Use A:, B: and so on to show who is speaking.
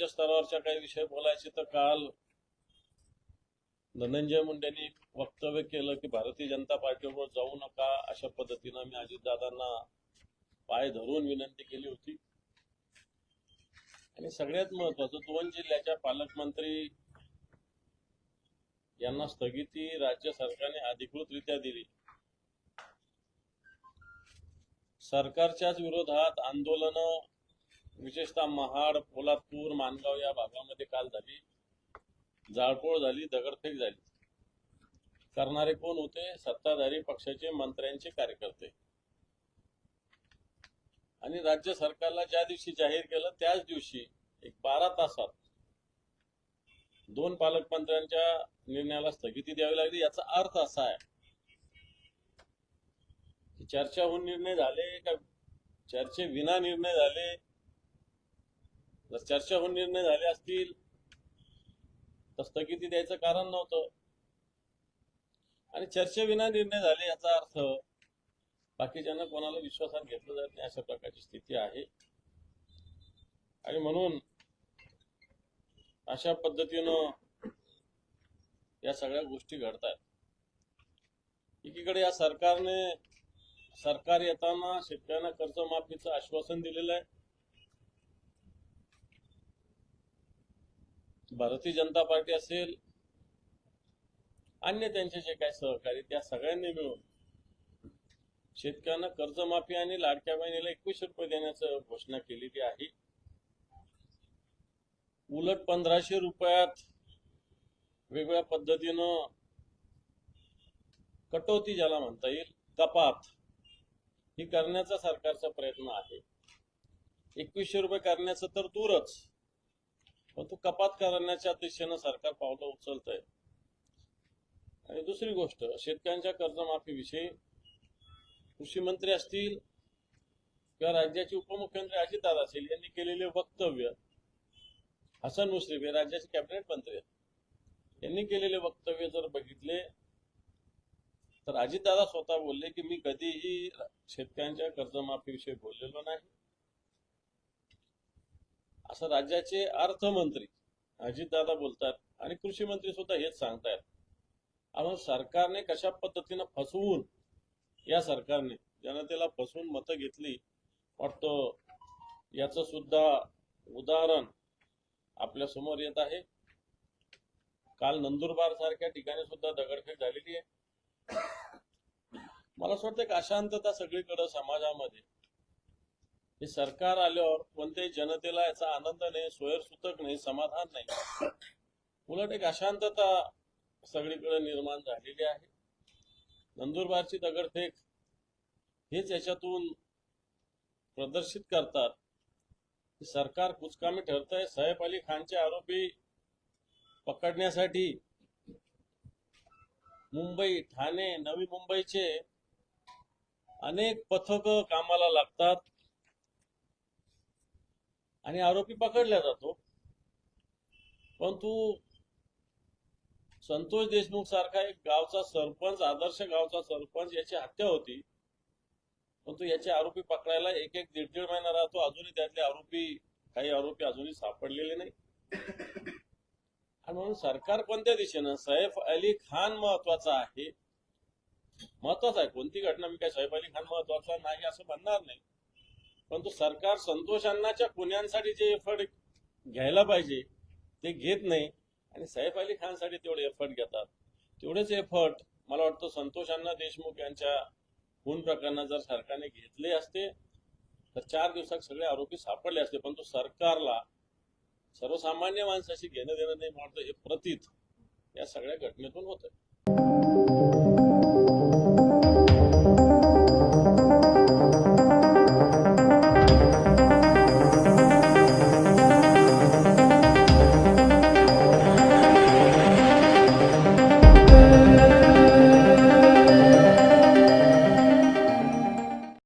A: राज्यस्तरावरच्या काही विषय बोलायचे तर काल धनंजय मुंडेंनी वक्तव्य केलं की भारतीय जनता पार्टीवर जाऊ नका अशा पद्धतीनं मी अजितदादांना पाय धरून विनंती केली होती. आणि सगळ्यात महत्वाचं दोन जिल्ह्याच्या पालकमंत्री यांना स्थगिती राज्य सरकारने अधिकृतरित्या दिली. सरकारच्याच विरोधात आंदोलन विशेषतः महाड पोलादपूर मानगाव या भागामध्ये काल झाली. जाळपोळ झाली दगडफेक झाली. करणारे कोण होते? सत्ताधारी पक्षाचे मंत्र्यांचे कार्यकर्ते. आणि राज्य सरकारला ज्या दिवशी जाहीर केलं त्याच दिवशी एक बारा तासात दोन पालकमंत्र्यांच्या निर्णयाला स्थगिती द्यावी लागली. याचा अर्थ असा आहे की चर्चा होऊन निर्णय झाले का? चर्चे विना निर्णय झाले. जर चर्चा होऊन निर्णय झाले असतील तर स्थगिती द्यायचं कारण नव्हतं. आणि चर्चेविना निर्णय झाले याचा अर्थ बाकीच्यांना कोणाला विश्वासात घेतलं जात नाही अशा प्रकारची स्थिती आहे. आणि म्हणून अशा पद्धतीनं या सगळ्या गोष्टी घडतात. एकीकडे या सरकारने सरकार येताना शेतकऱ्यांना कर्जमाफीचं आश्वासन दिलेलं आहे. भारतीय जनता पार्टी असेल अन्य त्यांचे जे काही सहकारी त्या सगळ्यांनी मिळून शेतकऱ्यांना कर्जमाफी आणि लाडक्या बहिणीला एकवीसशे रुपये देण्याचं घोषणा केलेली आहे. उलट पंधराशे रुपयात वेगवेगळ्या पद्धतीनं कटौती ज्याला म्हणता येईल कपात ही करण्याचा सरकारचा प्रयत्न आहे. एकवीसशे रुपये करण्याचं तर दूरच. पण तो कपात करण्याच्या दिशेनं सरकार पावलं उचलत आहे आणि दुसरी गोष्ट शेतकऱ्यांच्या कर्जमाफीविषयी कृषी मंत्री असतील किंवा राज्याचे उपमुख्यमंत्री अजितदादा असेल यांनी केलेले वक्तव्य हसन मुश्रीफ हे राज्याचे कॅबिनेट मंत्री आहेत. यांनी केलेले वक्तव्य जर बघितले तर अजितदादा स्वतः बोलले की मी कधीही शेतकऱ्यांच्या कर्जमाफीविषयी बोललेलो नाही. असं राज्याचे अर्थमंत्री अजितदादा बोलतात आणि कृषी मंत्री सुद्धा हेच सांगतायत. आम्हाला सरकारने कशा पद्धतीनं फसवून या सरकारने जनतेला फसवून मतं घेतली वाटतो याचं सुद्धा उदाहरण आपल्यासमोर येत आहे. काल नंदुरबार सारख्या ठिकाणी सुद्धा दगडफेक झालेली आहे. मला असं वाटतं एक अशांतता सगळीकडे समाजामध्ये हे सरकार आल्यावर कोणत्याही जनतेला याचा आनंद नाही सोयरसूतक नाही समाधान नाही. उलट एक अशांतता सगळीकडे निर्माण झालेली आहे. नंदुरबारची दगडफेक हेच याच्यातून प्रदर्शित करतात. की सरकार कुचकामी ठरतंय. सैफ अली खानचे आरोपी पकडण्यासाठी मुंबई ठाणे नवी मुंबईचे अनेक पथक कामाला लागतात. आणि आरोपी पकडला जातो. परंतु संतोष देशमुख सारखा एक गावचा सरपंच आदर्श गावचा सरपंच याची हत्या होती. परंतु याचे आरोपी पकडायला एक एक दीड दीड महिना राहतो. अजूनही त्यातले आरोपी काही आरोपी अजूनही सापडलेले नाही. आणि म्हणून सरकार कोणत्या दिशेनं? सैफ अली खान महत्त्वाचा आहे. महत्त्वाचा आहे. कोणती घटना? मी काय सैफ अली खान महत्त्वाचा नाही असं म्हणणार नाही. परंतु सरकार संतोष अण्णाच्या पुण्यांसाठी जे एफर्ट घ्यायला पाहिजे ते घेत नाही. आणि सैफ अली खानसाठी तेवढे एफर्ट घेतात. तेवढेच एफर्ट मला वाटतं संतोष अण्णा देशमुख यांच्या खून प्रकरणात जर सरकारने घेतले असते तर चार दिवसात सगळे आरोपी सापडले असते. परंतु सरकारला सर्वसामान्य माणसाशी घेणं देणं नाही म्हणतं हे प्रतीत या सगळ्या घटनेतून होतं